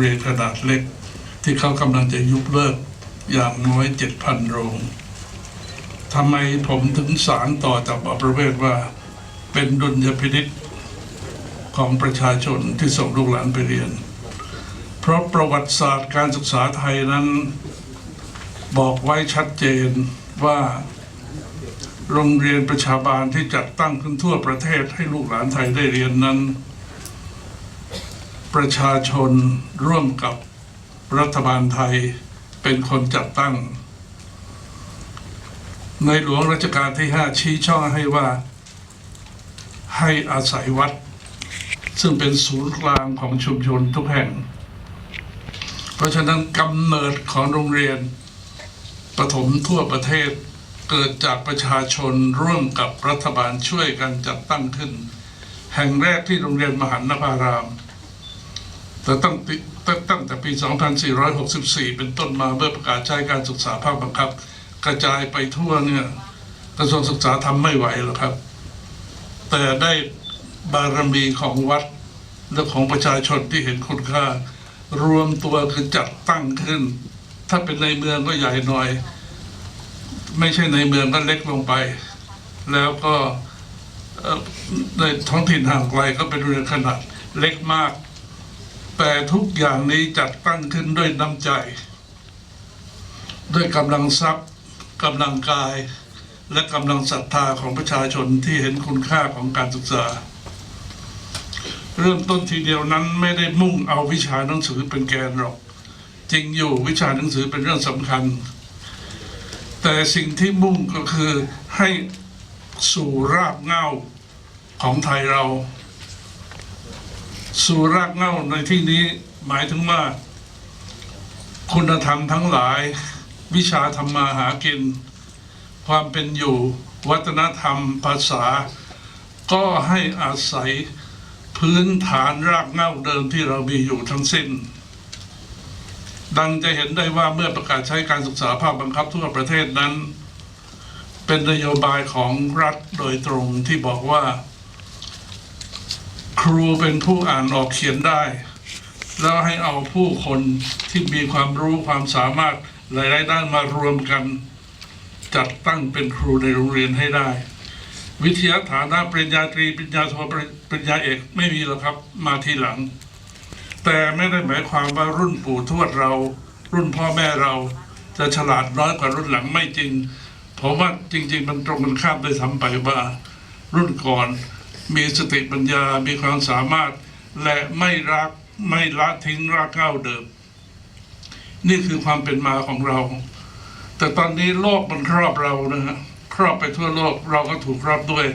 เรียนขนาดเล็ก ที่เขากำลังจะยุบเลิกอย่างน้อยเจ็ดพันโรงทำไมผมถึงสารต่อจากอประเวศว่า เป็นดุลยพินิษของประชาชนที่ส่งลูกหลานไปเรียน เพราะประวัติศาสตร์การศึกษาไทยนั้น บอกไว้ชัดเจนว่าโรงเรียนประชาบาลที่จัดตั้งขึ้นทั่วประเทศให้ลูกหลานไทยได้เรียนนั้น ประชาชนร่วมกับรัฐบาลไทยเป็นคนจัดตั้ง ในหลวงรัชกาลที่ 5 ชี้ช่องให้ว่าให้อาศัยวัด ซึ่งเป็นศูนย์กลางของชุมชนทุกแห่ง เพราะฉะนั้นกำเนิดของโรงเรียนประถมทั่วประเทศเกิดจากประชาชนร่วมกับรัฐบาลช่วยกันจัดตั้งขึ้น แห่งแรกที่โรงเรียนมหันนภาราม แต่ตั้งตั้งแต่ปี 2464 เป็นต้นมาเมื่อประกาศใช้การศึกษาภาคบังคับ กระจายไปทั่วเนี่ยกระทรวงศึกษาทำไม่ไหวหรอกครับ แต่ได้บารมีของวัดและของประชาชนที่เห็นคุณค่า รวมตัวคือจัดตั้งขึ้น ถ้าเป็นในเมืองก็ใหญ่หน่อย ไม่ใช่ในเมืองก็เล็กลงไป แล้วก็ในท้องถิ่นห่างไกลก็เป็นเรือนขนาดเล็กมาก แต่ทุกอย่างนี้จัดตั้งขึ้นด้วยน้ำใจ ด้วยกำลังทรัพย์กำลังกาย และกำลังศรัทธาของประชาชนที่เห็นคุณค่าของการศึกษา เริ่มต้นทีเดียวนั้นไม่ได้มุ่งเอาวิชาหนังสือเป็นแกนหรอก จริงอยู่วิชาหนังสือเป็นเรื่องสำคัญ แต่สิ่งที่มุ่งก็คือให้สู่รากเหง้าของไทยเรา สู่รากเหง้าในที่นี้หมายถึงว่า คุณธรรมทั้งหลาย วิชาธรรมาหากิน ความเป็นอยู่ วัฒนธรรมภาษา ก็ให้อาศัยพื้นฐานรากเหง้าเดิมที่เรามีอยู่ทั้งสิ้น ดังจะเห็นได้ว่าเมื่อประกาศใช้การศึกษาภาคบังคับทั่วประเทศนั้น เป็นนโยบายของรัฐโดยตรงที่บอกว่า ครูเป็นผู้อ่านออกเขียนได้ แล้วให้เอาผู้คนที่มีความรู้ความสามารถหลายๆด้านมารวมกัน จัดตั้งเป็นครูในโรงเรียนให้ได้ วิทยาฐานะปริญญาตรีปริญญาโทปริญญาเอกไม่มีหรอกครับมาทีหลัง แต่ไม่ได้หมายความว่ารุ่นปู่ทวดเรา รุ่นพ่อแม่เราจะฉลาดน้อยกว่ารุ่นหลังไม่จริงผมว่าจริง ๆ มันตรงกันข้ามโดยทำไปว่ารุ่นก่อน มีสติปัญญา มีความสามารถ และไม่รักไม่ละทิ้งรากเหง้าเดิม นี่คือความเป็นมาของเรา แต่ตอนนี้โลกมันครอบเรานะฮะครอบไปทั่วโลกเราก็ถูกครอบด้วย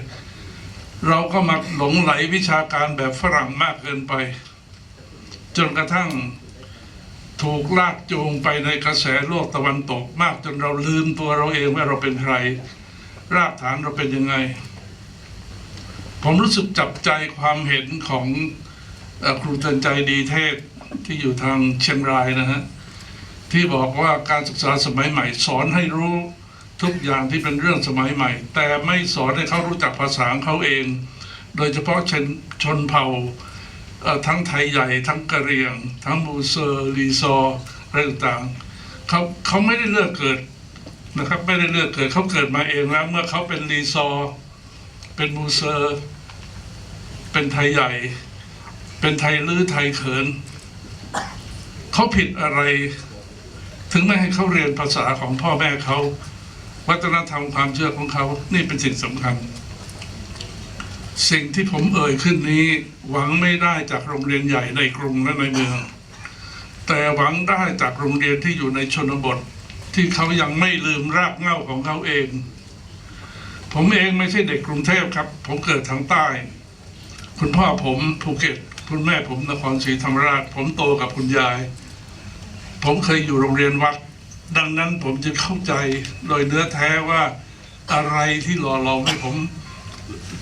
เราก็มาหลงไหลวิชาการแบบฝรั่งมากเกินไป จนกระทั่งถูกลากจูงไปในกระแสโลกตะวันตกมากจนเราลืมตัวเราเองว่าเราเป็นใคร รากฐานเราเป็นยังไง ผมรู้สึกจับใจความเห็นของอครูเตือนใจดีเทศที่อยู่ทางเชียงรายนะฮะที่บอกว่าการศึกษาสมัยใหม่ สอนให้รู้ทุกอย่างที่เป็นเรื่องสมัยใหม่ แต่ไม่สอนให้เขารู้จักภาษาของเขาเอง โดยเฉพาะชนชนเผ่าทั้งไทยใหญ่ทั้งกะเหรี่ยง ทั้งมูเซอร์ลีซอรอะไรต่างๆเขาเขาไม่ได้เลือกเกิดนะครับ ไม่ได้เลือกเกิดเขาเกิดมาเองแล้วเมื่อเขาเป็นลีซอร์ เป็นมูเซอร์ เป็นไทยใหญ่ เป็นไทยลื้อไทยเขิน เขาผิดอะไร ถึงไม่ให้เขาเรียนภาษาของพ่อแม่เขา วัฒนธรรมความเชื่อของเขา นี่เป็นสิ่งสำคัญ สิ่งที่ผมเอ่ยขึ้นนี้ หวังไม่ได้จากโรงเรียนใหญ่ในกรุงและในเมือง แต่หวังได้จากโรงเรียนที่อยู่ในชนบท ที่เขายังไม่ลืมรากเหง้าของเขาเอง ผมเองไม่ใช่เด็กกรุงเทพครับ ผมเกิดทางใต้ คุณพ่อผมภูเก็ต คุณแม่ผมนครศรีธรรมราช ผมโตกับคุณยาย ผมเคยอยู่โรงเรียนวัด ดังนั้นผมจะเข้าใจโดยเนื้อแท้ว่าอะไรที่หล่อหลอมให้ผม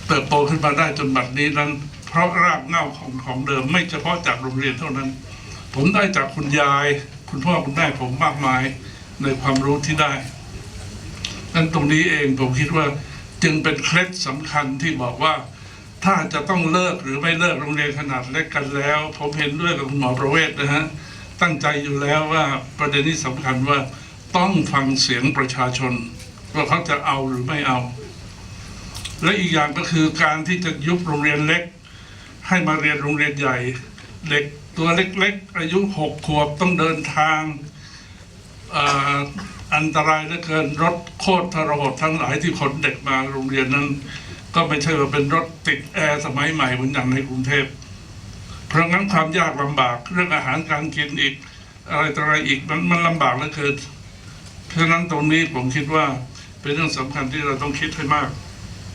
เติบโตขึ้นมาได้จนบัดนี้นั้น เพราะรากเหง้าของของเดิม ไม่เฉพาะจากโรงเรียนเท่านั้น ผมได้จากคุณยาย คุณพ่อคุณแม่ผมมากมายในความรู้ที่ได้นั้นตรงนี้เองผมคิดว่า จึงเป็นเคล็ดสำคัญที่บอกว่า ถ้าจะต้องเลิกหรือไม่เลิกโรงเรียนขนาดเล็กกันแล้ว ผมเห็นด้วยกับคุณหมอประเวศนะฮะตั้งใจอยู่แล้วว่าประเด็นนี้สำคัญว่าต้องฟังเสียงประชาชน ว่าเขาจะเอาหรือไม่เอา และอีกอย่างก็คือการที่จะยุบโรงเรียนเล็ก ให้มาเรียนโรงเรียนใหญ่ เด็กตัวเล็ก ๆ อายุหกขวบต้องเดินทาง อันตรายเหลือเกินรถโคตรทรหดทั้งหลายที่ขนเด็กมาโรงเรียนนั้น ก็ไม่ใช่ว่าเป็นรถติดแอร์สมัยใหม่เหมือนอย่างในกรุงเทพ เพราะงั้นความยากลำบากเรื่องอาหารการกินอีก อะไรต่ออะไรอีกมันมันลำบากเหลือเกิน เพราะฉะนั้นตรงนี้ผมคิดว่าเป็นเรื่องสำคัญที่เราต้องคิดให้มาก